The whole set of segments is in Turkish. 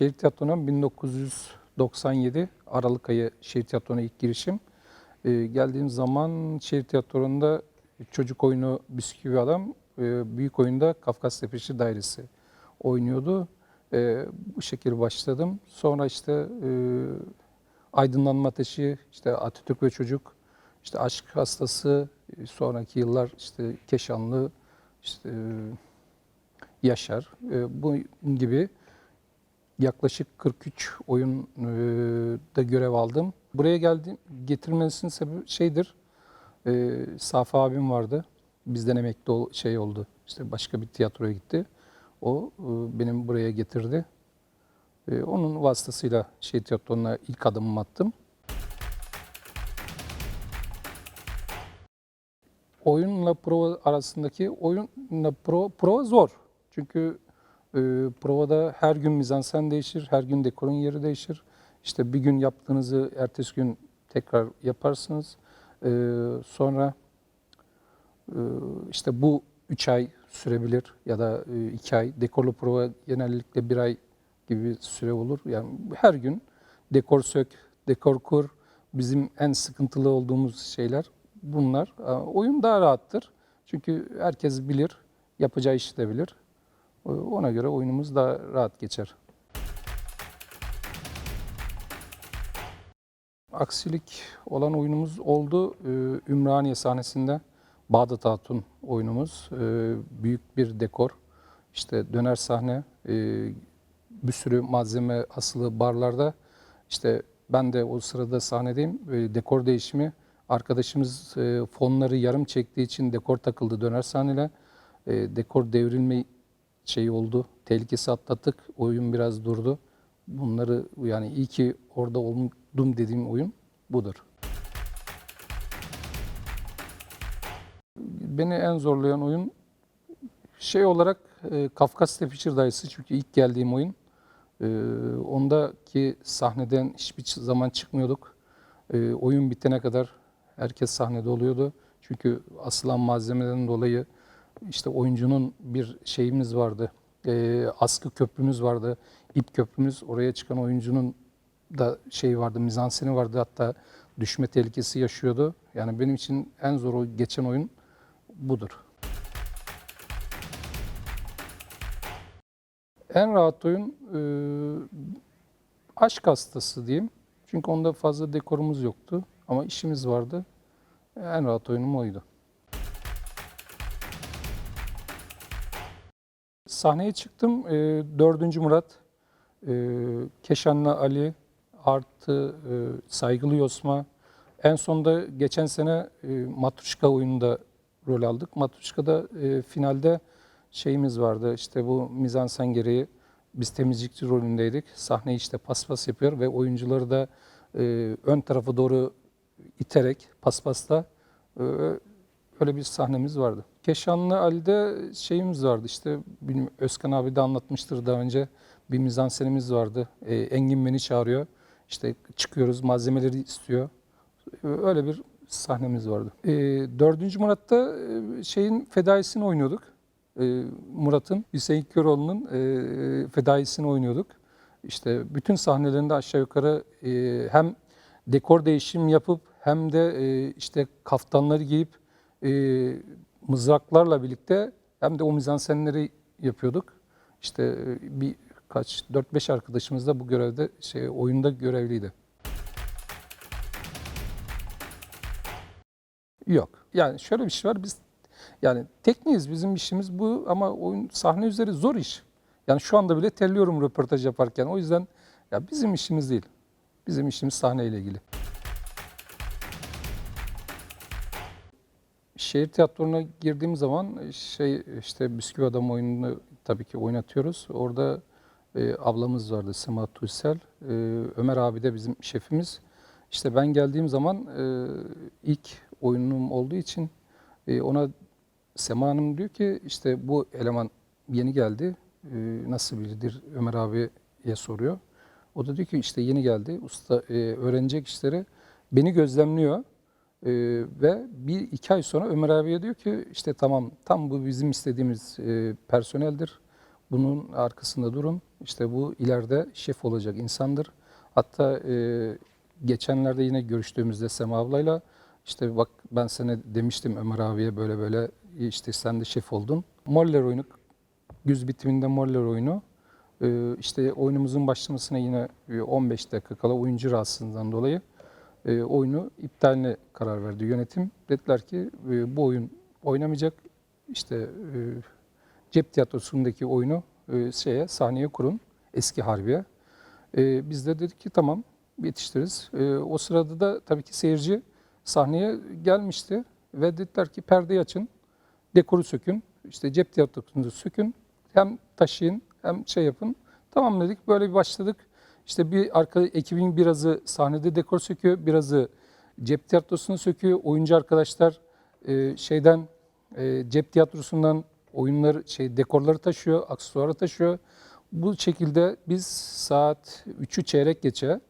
Şehir Tiyatro'na 1997 Aralık ayı Şehir Tiyatro'na ilk girişim. Ee, geldiğim zaman Şehir Tiyatro'nda çocuk oyunu Bisküvi Adam, e, büyük oyunda Kafkas Tepesi Dairesi oynuyordu. Ee, bu şekilde başladım. Sonra işte e, Aydınlanma Ateşi, işte Atatürk ve Çocuk, işte Aşk Hastası, e, sonraki yıllar işte Keşanlı, işte e, Yaşar, e, bu gibi yaklaşık 43 oyun e, da görev aldım. Buraya geldim, getirmesinin sebebi şeydir, e, Safa abim vardı, bizden emekli ol, şey oldu, işte başka bir tiyatroya gitti. O e, benim buraya getirdi. E, onun vasıtasıyla şey tiyatrona ilk adımımı attım. Oyunla prova arasındaki oyunla prova, prova zor. Çünkü e, provada her gün mizansen değişir, her gün dekorun yeri değişir. İşte bir gün yaptığınızı ertesi gün tekrar yaparsınız. E, sonra e, işte bu 3 ay sürebilir ya da 2 ay. Dekorlu prova genellikle bir ay gibi bir süre olur. Yani her gün dekor sök, dekor kur bizim en sıkıntılı olduğumuz şeyler bunlar. Oyun daha rahattır. Çünkü herkes bilir, yapacağı işi de bilir. Ona göre oyunumuz daha rahat geçer. Aksilik olan oyunumuz oldu. Ee, Ümraniye sahnesinde Bağdat Hatun oyunumuz. Ee, Büyük bir dekor. İşte döner sahne, e, bir sürü malzeme asılı barlarda. İşte ben de o sırada sahnedeyim. Dekor değişimi. Arkadaşımız fonları yarım çektiği için dekor takıldı döner sahnele. E, Dekor devrilme şeyi oldu. Tehlikesi atlattık. Oyun biraz durdu. Bunları yani iyi ki orada oldum dediğim oyun budur. Beni en zorlayan oyun şey olarak e, Kafkas Tepişir Dayısı çünkü ilk geldiğim oyun. E, ondaki sahneden hiçbir zaman çıkmıyorduk. E, oyun bitene kadar herkes sahnede oluyordu. Çünkü asılan malzemeden dolayı işte oyuncunun bir şeyimiz vardı. E, askı köprümüz vardı. ip köprümüz. Oraya çıkan oyuncunun da şey vardı, mizanseni vardı. Hatta düşme tehlikesi yaşıyordu. Yani benim için en zor geçen oyun budur. En rahat oyun e, aşk hastası diyeyim. Çünkü onda fazla dekorumuz yoktu ama işimiz vardı. En rahat oyunum oydu. Sahneye çıktım. E, 4. Murat, e, Keşanlı Ali, artı e, Saygılı Yosma. En sonda geçen sene e, Matruşka oyununda rol aldık. Matruşka'da e, finalde şeyimiz vardı. İşte bu mizansen gereği biz temizlikçi rolündeydik. Sahneyi işte paspas yapıyor ve oyuncuları da e, ön tarafa doğru iterek paspasla e, öyle bir sahnemiz vardı. Keşanlı Ali'de şeyimiz vardı işte bilmiyorum, Özkan abi de anlatmıştır daha önce bir mizansenimiz vardı. E, Engin beni çağırıyor. İşte çıkıyoruz malzemeleri istiyor. Öyle bir sahnemiz vardı. E, 4. Murat'ta e, şeyin fedaisini oynuyorduk. E, Murat'ın, Hüseyin Köroğlu'nun e, fedaisini oynuyorduk. İşte bütün sahnelerinde aşağı yukarı e, hem dekor değişim yapıp hem de e, işte kaftanları giyip e, mızraklarla birlikte hem de o mizansenleri yapıyorduk. İşte e, bir kaç 4-5 arkadaşımız da bu görevde şey oyunda görevliydi. Yok. Yani şöyle bir şey var. Biz yani tekniğiz. Bizim işimiz bu ama oyun sahne üzeri zor iş. Yani şu anda bile terliyorum röportaj yaparken. O yüzden ya bizim işimiz değil. Bizim işimiz sahneyle ilgili. Şehir tiyatrona girdiğim zaman şey işte Bisküvi Adam oyununu tabii ki oynatıyoruz. Orada e, ablamız vardı Sema Tuysel. E, Ömer abi de bizim şefimiz. İşte ben geldiğim zaman e, ilk oyunum olduğu için e, ona Sema Hanım diyor ki işte bu eleman yeni geldi. E, nasıl biridir Ömer abiye soruyor. O da diyor ki işte yeni geldi. Usta e, öğrenecek işleri beni gözlemliyor. E, ve bir iki ay sonra Ömer abiye diyor ki işte tamam tam bu bizim istediğimiz e, personeldir. Bunun arkasında durun. İşte bu ileride şef olacak insandır. Hatta e, geçenlerde yine görüştüğümüzde Sema ablayla işte bak ben sana demiştim Ömer abiye böyle böyle işte sen de şef oldun. Moller oyunu, güz bitiminde Moller oyunu. E, işte oyunumuzun başlamasına yine e, 15 dakika kala oyuncu rahatsızlığından dolayı e, oyunu iptaline karar verdi yönetim. Dediler ki e, bu oyun oynamayacak. İşte e, cep tiyatrosundaki oyunu e, şeye sahneye kurun eski harbiye. E, biz de dedik ki tamam yetiştiririz. E, o sırada da tabii ki seyirci sahneye gelmişti ve dediler ki perdeyi açın, dekoru sökün, işte cep tiyatrosunu sökün, hem taşıyın hem şey yapın. Tamam dedik böyle bir başladık. İşte bir arka ekibin birazı sahnede dekor söküyor, birazı cep tiyatrosunu söküyor. Oyuncu arkadaşlar e, şeyden e, cep tiyatrosundan oyunları şey dekorları taşıyor, aksesuarı taşıyor. Bu şekilde biz saat 3'ü çeyrek geçe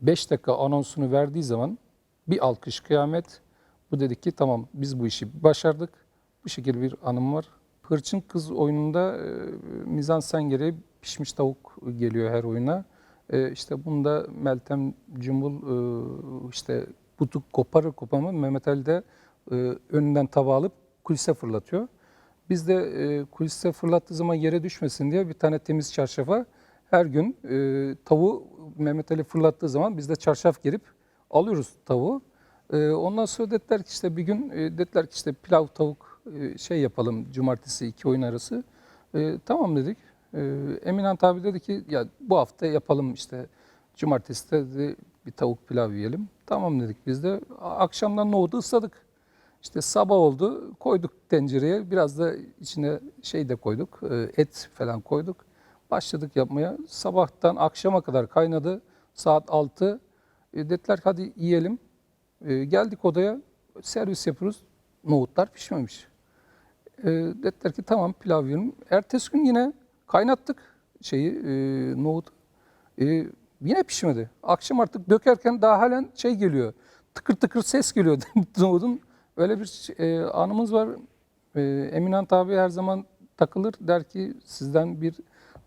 5 dakika anonsunu verdiği zaman bir alkış kıyamet. Bu dedik ki tamam biz bu işi başardık. Bu şekilde bir anım var. Hırçın Kız oyununda e, mizansen gereği pişmiş tavuk geliyor her oyuna. E, işte bunda Meltem Cumbul e, işte butu koparır kopamı Mehmet Ali de e, önünden tava alıp kulise fırlatıyor. Biz de e, kulise fırlattığı zaman yere düşmesin diye bir tane temiz çarşafa her gün e, tavuğu Mehmet Ali fırlattığı zaman biz de çarşaf gerip alıyoruz tavuğu. E, ondan sonra dediler ki işte bir gün e, dediler ki işte pilav tavuk e, şey yapalım cumartesi iki oyun arası. E, tamam dedik. E, Eminant abi dedi ki ya bu hafta yapalım işte cumartesi de dedi, bir tavuk pilav yiyelim. Tamam dedik biz de akşamdan nohudu ısladık. İşte sabah oldu koyduk tencereye biraz da içine şey de koyduk e, et falan koyduk. Başladık yapmaya. Sabahtan akşama kadar kaynadı. Saat 6. E, dediler ki hadi yiyelim. E, geldik odaya servis yapıyoruz. Nohutlar pişmemiş. Dediler ki tamam pilav yiyelim. Ertesi gün yine kaynattık şeyi e, nohut. E, yine pişmedi. Akşam artık dökerken daha halen şey geliyor. Tıkır tıkır ses geliyor nohutun. Öyle bir e, anımız var. E, Eminant abi her zaman takılır. Der ki sizden bir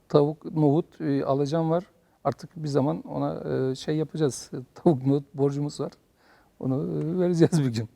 tavuk, nohut e, alacağım var. Artık bir zaman ona e, şey yapacağız. Tavuk, nohut borcumuz var. Onu e, vereceğiz bir gün.